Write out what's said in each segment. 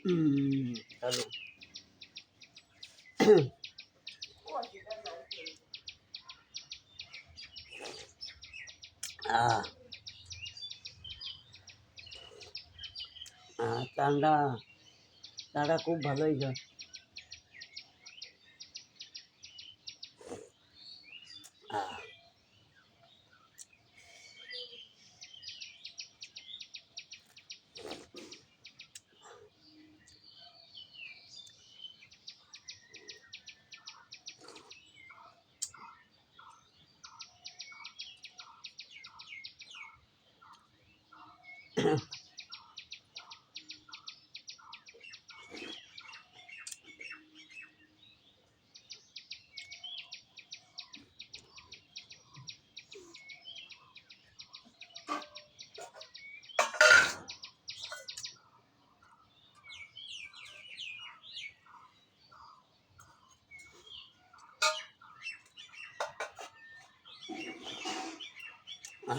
হুম চলো আহ আহ, চাটা চাটা খুব ভালো হয়েছে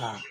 Father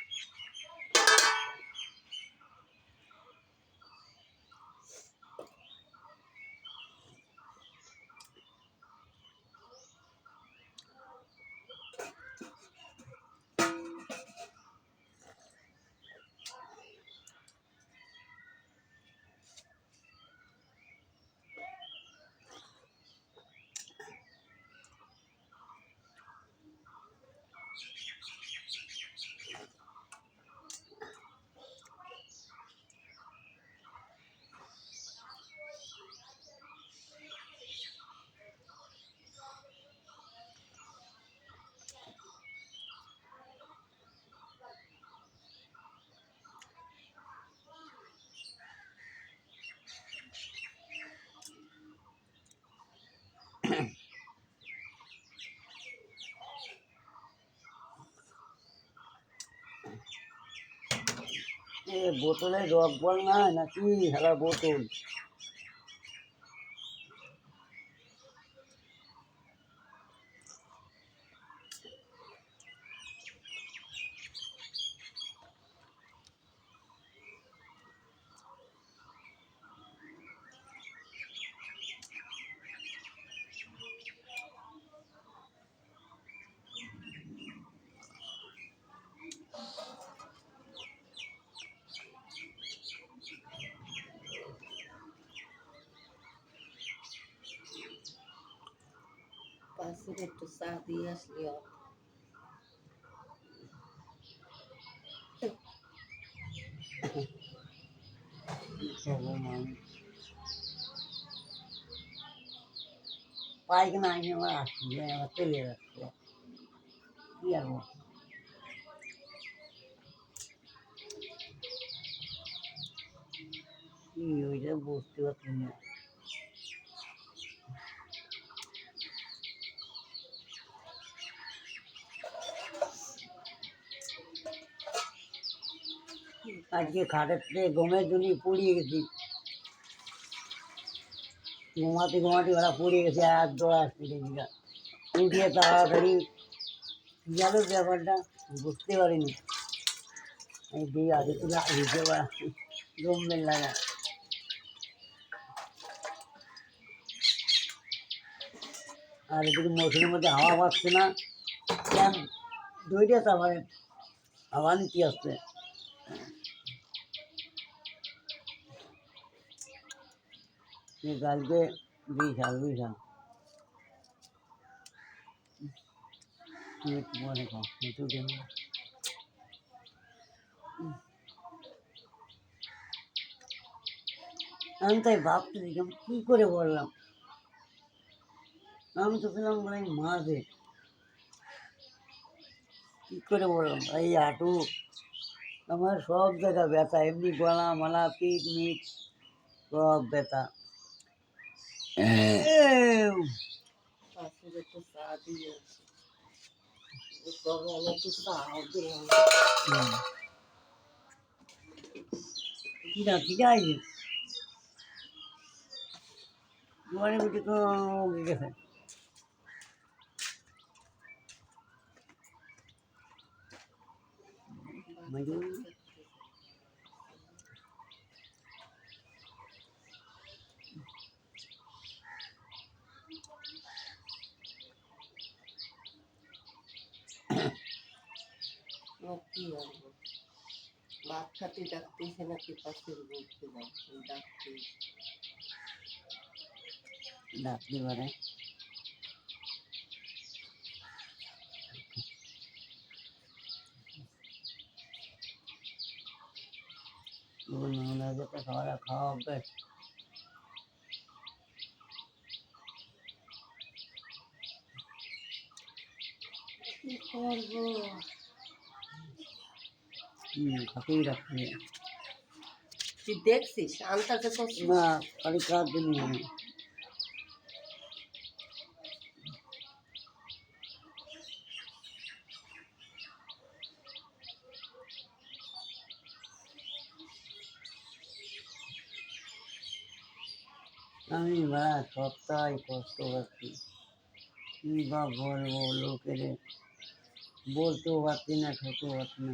বোতলে রক বল না নাকি? হেলা বোতল। পাশের একটু চা দিয়ে আসলি আর। পাইখানা আইনে আমার আসছে আমার চলে যাচ্ছে কি আর? কি ওইটা বুঝতে পারছি না আজকে খাটের থেকে গমের জন্য পড়িয়ে গেছি। ঘুমাতে ঘুমাতে ওরা পড়ে গেছে আর দৌড়া আসছে দিদিরা উঠিয়ে তাড়াতাড়ি গেল ব্যাপারটা, বুঝতে পারিনি। এই দিয়ে আগে তুলে হিসেবে গমের লাগা। আর এদিকে মৌসুমের মধ্যে হাওয়া পাচ্ছে না। কেন? দইটা তো আমার হাওয়া নিতে আসছে? সে কালকে বিশাল বিশাল আমি তাই ভাবতেছিলাম কি করে বললাম আমি তো ছিলাম বলে দে কি করে বললাম এই হাঁটু আমার সব জায়গা ব্যথা এমনি গলা মালা পিঠ মিট সব ব্যথা ঠিক আছে ঠিক আছে ঘরে উঠে তো গেছে মাইকে ও কি আনব ভাত খাতে নাকি পাশের বলতে ডাকতে ডাকতে পারে ওনাদের তো খাওয়া খাওয়া কি করব? তুই দেখছিস? করছিস না কাজ আমি বা সপ্তাহে কষ্ট পাচ্ছি। কি বা বলব লোকের বলতেও পারছি না খেতেও পারছি না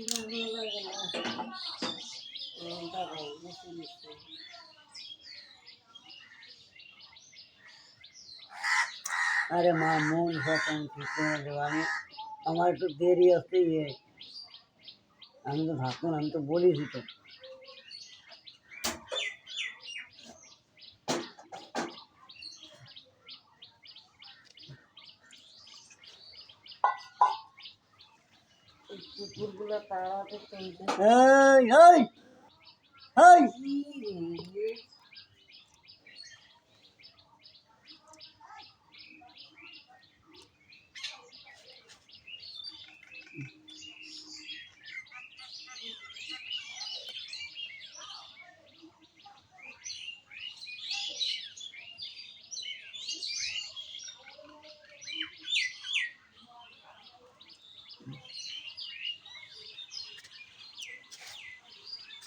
ভালো লাগে না ও দাঁড়াও বসে নিচ্ছে আরে মা মন সব ঠিক করে দেবো আমি আমার একটু দেরি আসতে ইয়ে আমি তো থাকুন আমি তো বলিসই তো এই কুকুরগুলো তাড়াতে চলছে এই এই এই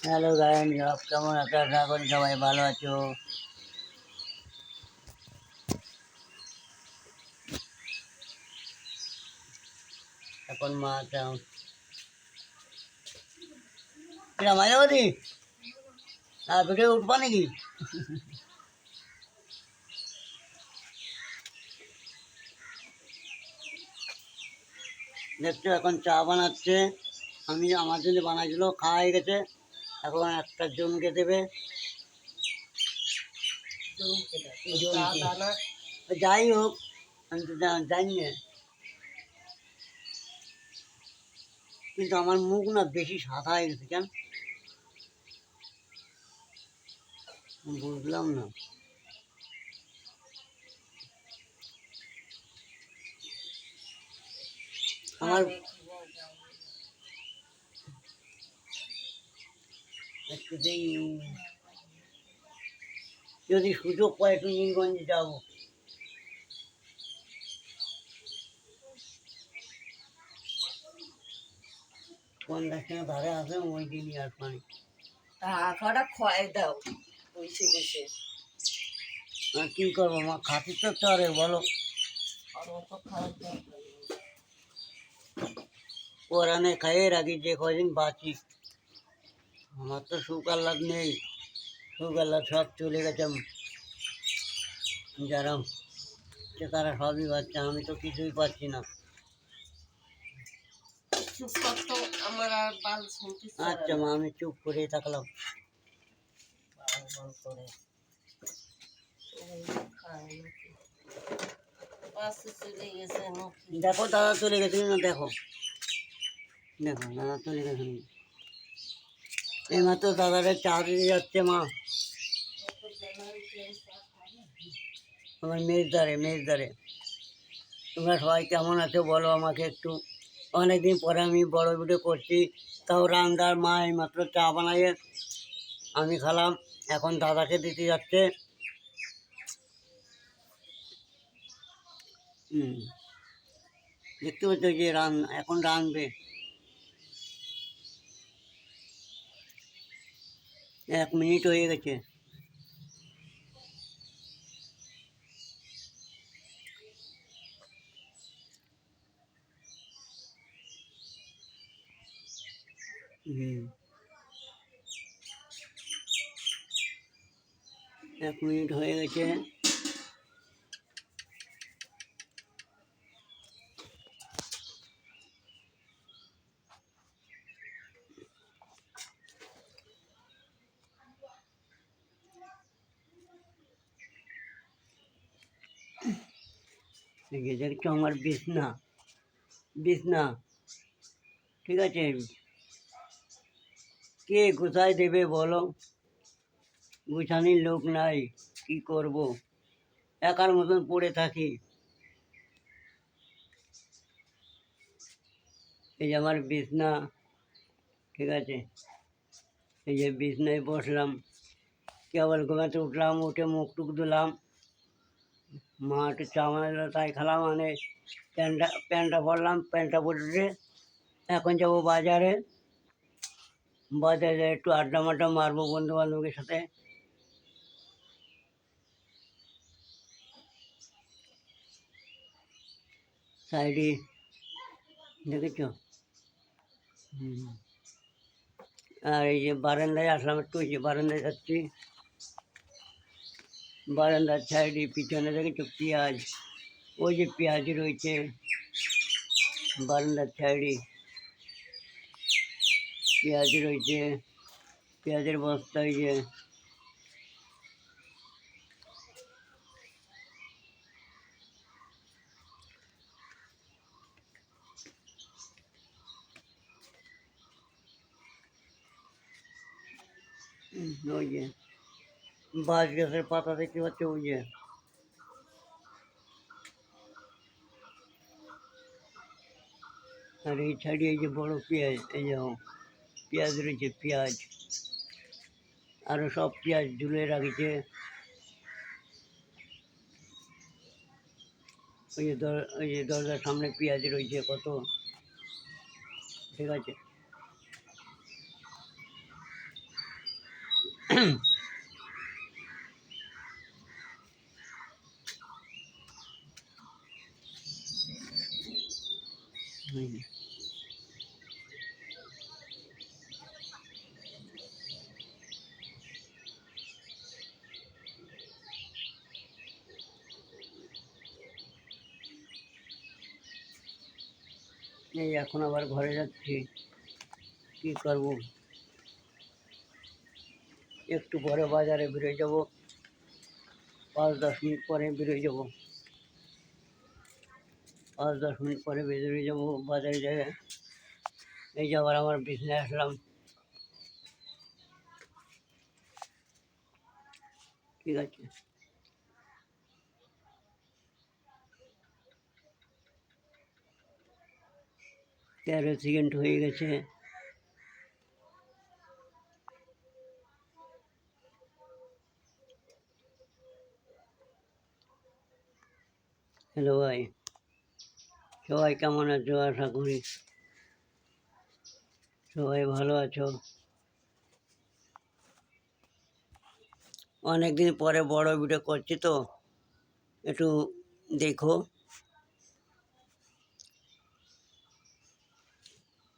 হ্যালো গায়ন সব কেমন আছো? করি সবাই ভালো আছো। এখন মা চাও কিরা মায়াবতী আর পিঠে উঠবা নাকি? দেখছ, এখন চা বানাচ্ছে। আমি আমার জন্য বানাইছিল, খাওয়া হয়ে গেছে। এখন একটা জমকে দেবে। যাই হোক আমি তো জানি না। কিন্তু আমার মুখ না বেশি সাদা হয়ে গেছে কেন বুঝলাম না। আমার খাবে কি বলব? একটু দেই যদি সুযোগ পাই একটু নীলগঞ্জে যাব কোন দেখানে ধারে আছে ওই দিনই আর পানি। টাকাটা খয় দাও বসে বসে। কি করব মা খাতি তো চরে বলো। কোরআনে খাইয়ে রাখি যে কদিন বাঁচি। আমার তো সুখ আহ্লাদ নেই। সুখ আহ্লাদ সব চলে গেছে। যারা তারা সবই পাচ্ছে, আমি তো কিছুই পাচ্ছি না। আচ্ছা মা, আমি চুপ থাকলাম। করে নাকি দেখো, দাদা চলে গেছে না দেখো? দেখো, দাদা চলে গেছে। এইমাত্র দাদারে চা যাচ্ছে মা। আমার মেয়ের দ্বারে মেয়ের দ্বারে। তোমরা সবাই কেমন আছো বলো আমাকে একটু। অনেকদিন পরে আমি বড় ভিডিও করছি, তাও রান্দার মা এইমাত্র চা বানাইয়ে আমি খালাম। এখন দাদাকে দিতে যাচ্ছে। দেখতে পাচ্ছ যে রান, এখন রানবে। এক মিনিট হয়ে গেছে। হুম। এক মিনিট হয়ে গেছে। দেখছ আমার বিছনা বিছনা। ঠিক আছে? কে কোথায় দেবে বলো? গুছানির লোক নাই, কি করব? একার মতন পড়ে থাকি। এই যে আমার বিছনা, ঠিক আছে? এই যে বিছনায় বসলাম। কেবল ঘুমাতে উঠলাম, উঠে মুখ টুক ধুলাম। মা একটু চা তাই খেলাম মানে প্যান্টটা প্যান্টটা পরলাম, প্যান্টটা পরে এখন যাব বাজারে। বাজারে একটু আড্ডা মাড্ডা মারবো বন্ধু বান্ধবের সাথে। সাইডে, দেখেছ? আর এই যে বারান্দায় আসলাম, একটু এই যে বারান্দায় যাচ্ছি। বারান্দার সাইডে পিছনে দেখেছ পেঁয়াজ ওই যে পেঁয়াজ রয়েছে বারান্দার সাইডে পেঁয়াজ রয়েছে পেঁয়াজের বস্তা এই যে হুম, ওই যে বাঁশ গাছের পাতা দেখতে পাচ্ছ ওই যে। আর এই সাইডে এই যে বড় পেঁয়াজ, এই যে পেঁয়াজ রয়েছে, পেঁয়াজ। আরও সব পেঁয়াজ ঝুলে রাখছে। ওই যে দর, ওই যে দরজার সামনে পেঁয়াজ রয়েছে কত। ঠিক আছে। এই এখন আবার ঘরে যাচ্ছি। কি করব? একটু পরে বাজারে বেরোয় যাব। পাঁচ দশ মিনিট পরে বেরোয় যাব। পাঁচ, দশ মিনিট পরে বেরোয় যাব বাজারে যাবে এই যে আবার আমার বিছনায় আসলাম। ঠিক আছে। তেরো সেকেন্ড হয়ে গেছে। হ্যালো ভাই। সবাই কেমন আছো? আশা করি সবাই ভালো আছো। অনেক দিন পরে বড় ভিডিও করছি তো, একটু দেখো।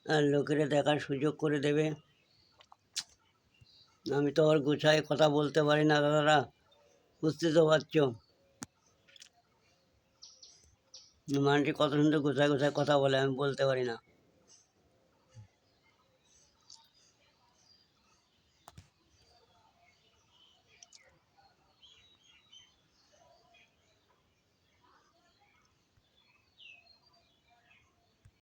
আর লোকেরা দেখার সুযোগ করে দেবে। আমি তো আর গুছায় কথা বলতে পারি না, দাদারা, বুঝতে তো পারছ। মানুষটি কত সুন্দর গোছায় গোছায় কথা বলে আমি বলতে পারি না।